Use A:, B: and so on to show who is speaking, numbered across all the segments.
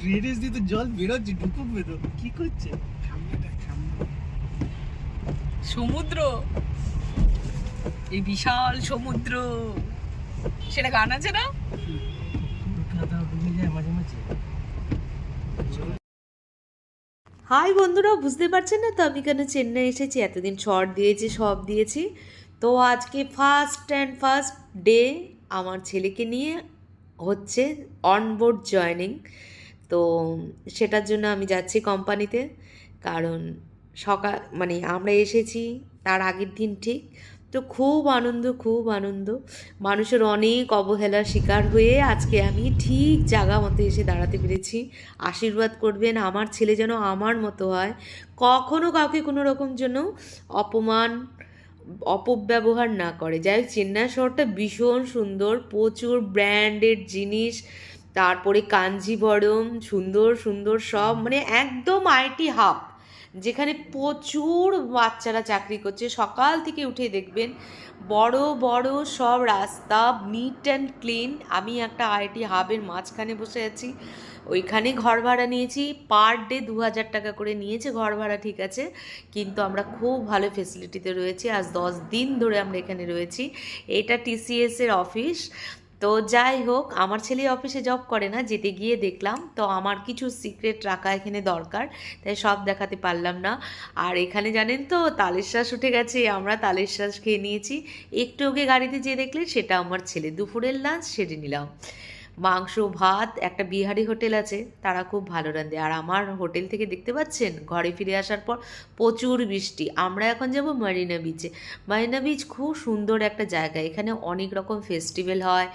A: Drainage দিয়ে তো জল বেরোচ্ছে ঢুকুবে তো কি করছে?
B: সমুদ্র। এই বিশাল সমুদ্র। সেটা গান আছে না?
C: হাই বন্ধুরা বুঝতে পারছেন না তো আমি কেন চেন্নাই এসেছি? এতদিন শর্ট দিয়েছি সব দিয়েছি। তো আজকে ফার্স্ট অ্যান্ড ফার্স্ট ডে আমার ছেলেকে নিয়ে হচ্ছে অনবোর্ড জয়নিং তো সেটার জন্য আমি যাচ্ছি কোম্পানিতে কারণ সকাল মানে আমরা এসেছি তার আগের দিন ঠিক। তো খুব আনন্দ খুব আনন্দ। মানুষের অনেক অবহেলার শিকার হয়ে আজকে আমি ঠিক জায়গা মতো এসে দাঁড়াতে পেরেছি। আশীর্বাদ করবেন, আমার ছেলে যেন আমার মতো হয়। কখনো কাউকে কোনো রকম জন্য অপমান অপব্যবহার না করে। যাই হোক, চেন্নাই শহরটা ভীষণ সুন্দর, প্রচুর ব্র্যান্ডেড জিনিস, তারপরে কাঞ্জিভরম সুন্দর সুন্দর সব মানে একদম আইটি হাব, যেখানে প্রচুর বাচ্চারা চাকরি করছে। সকাল থেকে উঠে দেখবেন, বড় বড় সব রাস্তা নিট অ্যান্ড ক্লিন আমি একটা আইটি হাবের মাঝখানে বসে আছি। ওইখানে ঘর ভাড়া নিয়েছি পার ডে দু হাজার টাকা করে নিয়েছে, ঘর ভাড়া ঠিক আছে। কিন্তু আমরা খুব ভালো ফেসিলিটিতে রয়েছি, আজ দশ দিন ধরে আমরা এখানে রয়েছি। এটা টিসিএস এর অফিস তো যাই হোক, আমার ছেলে অফিসে জব করে না, যেতে গিয়ে দেখলাম। তো আমার কিছু সিক্রেট রাখা এখানে দরকার, তাই সব দেখাতে পারলাম না। আর এখানে জানেন তো, তালের শ্বাস উঠে গেছে, আমরা তালের শ্বাস খেয়ে নিয়েছি। একটু ওকে গাড়িতে যেয়ে দেখলে, সেটা আমার ছেলে। দুপুরের লাঞ্চ সেরে নিলাম। মাংস, ভাত, একটা বিহারি হোটেল আছে, তারা খুব ভালো রাঁধে। আর আমার হোটেল থেকে দেখতে পাচ্ছেন, ঘরে ফিরে আসার পর প্রচুর বৃষ্টি। আমরা এখন যাব মারিনা বিচে মারিনা বিচ খুব সুন্দর একটা জায়গা। এখানে অনেক রকম ফেস্টিভ্যাল হয়,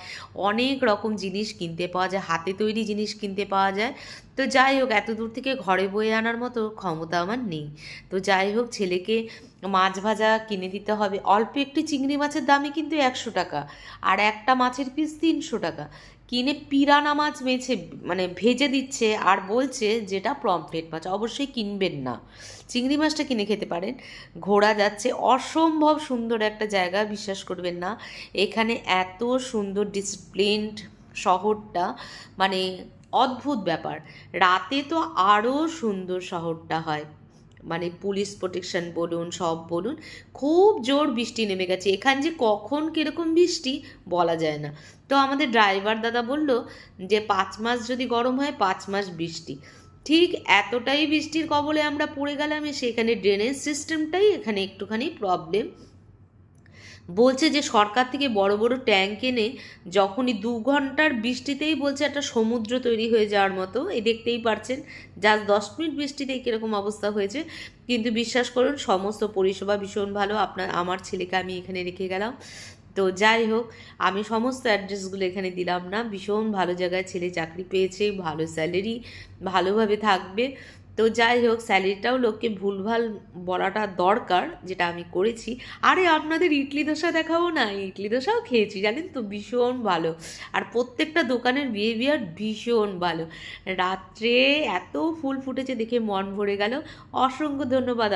C: অনেক রকম জিনিস কিনতে পাওয়া যায়, হাতে তৈরি জিনিস কিনতে পাওয়া যায়। তো যাই হোক, এত দূর থেকে ঘরে বয়ে আনার মতো ক্ষমতা আমার নেই। তো যাই হোক, ছেলেকে মাছ ভাজা কিনে দিতে হবে। অল্প একটি চিংড়ি মাছের দামই কিন্তু একশো টাকা, আর একটা মাছের পিস তিনশো টাকা। কিনে পিরানা মাছ মেছে মানে ভেজে দিচ্ছে আর বলছে যেটা প্রমপ্লেট মাছ, অবশ্যই কিনবেন না। চিংড়ি মাছটা কিনে খেতে পারেন। ঘোরা যাচ্ছে, অসম্ভব সুন্দর একটা জায়গা, বিশ্বাস করবেন না। এখানে এত সুন্দর ডিসিপ্লিনড শহরটা মানে অদ্ভুত ব্যাপার। রাতে তো আরও সুন্দর শহরটা হয়। মানে পুলিশ প্রোটেকশন বলুন, সব বলুন, খুব জোর বৃষ্টি নেমে গেছে। এখান যে কখন কীরকম বৃষ্টি বলা যায় না। তো আমাদের ড্রাইভার দাদা বলল যে, পাঁচ মাস যদি গরম হয়, পাঁচ মাস বৃষ্টি। ঠিক এতটাই বৃষ্টির কবলে আমরা পড়ে গেলাম সেখানে ড্রেনেজ সিস্টেমটাই এখানে একটুখানি প্রবলেম বলছে যে সরকার থেকে বড় বড় ট্যাঙ্ক এনে যখনই দু ঘণ্টার বৃষ্টিতেই বলছে একটা সমুদ্র তৈরি হয়ে যাওয়ার মতো। এই দেখতেই পারছেন যা দশ মিনিট বৃষ্টিতেই কীরকম অবস্থা হয়েছে। কিন্তু বিশ্বাস করুন, সমস্ত পরিষেবা ভীষণ ভালো। আপনার, আমার ছেলেকে আমি এখানে রেখে গেলাম। তো যাই হোক, আমি সমস্ত অ্যাড্রেসগুলো এখানে দিলাম না। ভীষণ ভালো জায়গায় ছেলে চাকরি পেয়েছে, ভালো স্যালারি, ভালোভাবে থাকবে। তো যাই হোক, স্যালারিটাও লোককে ভুলভাল বলাটা দরকার, যেটা আমি করেছি। আরে, আপনাদের ইডলি দোসা দেখাবো না? ইডলি দোসাও খেয়েছি, জানেন তো? ভীষণ ভালো। আর প্রত্যেকটা দোকানের বিহেভিয়ার ভীষণ ভালো। রাত্রে এত ফুল ফুটেছে দেখে মন ভরে গেল। অসংখ্য ধন্যবাদ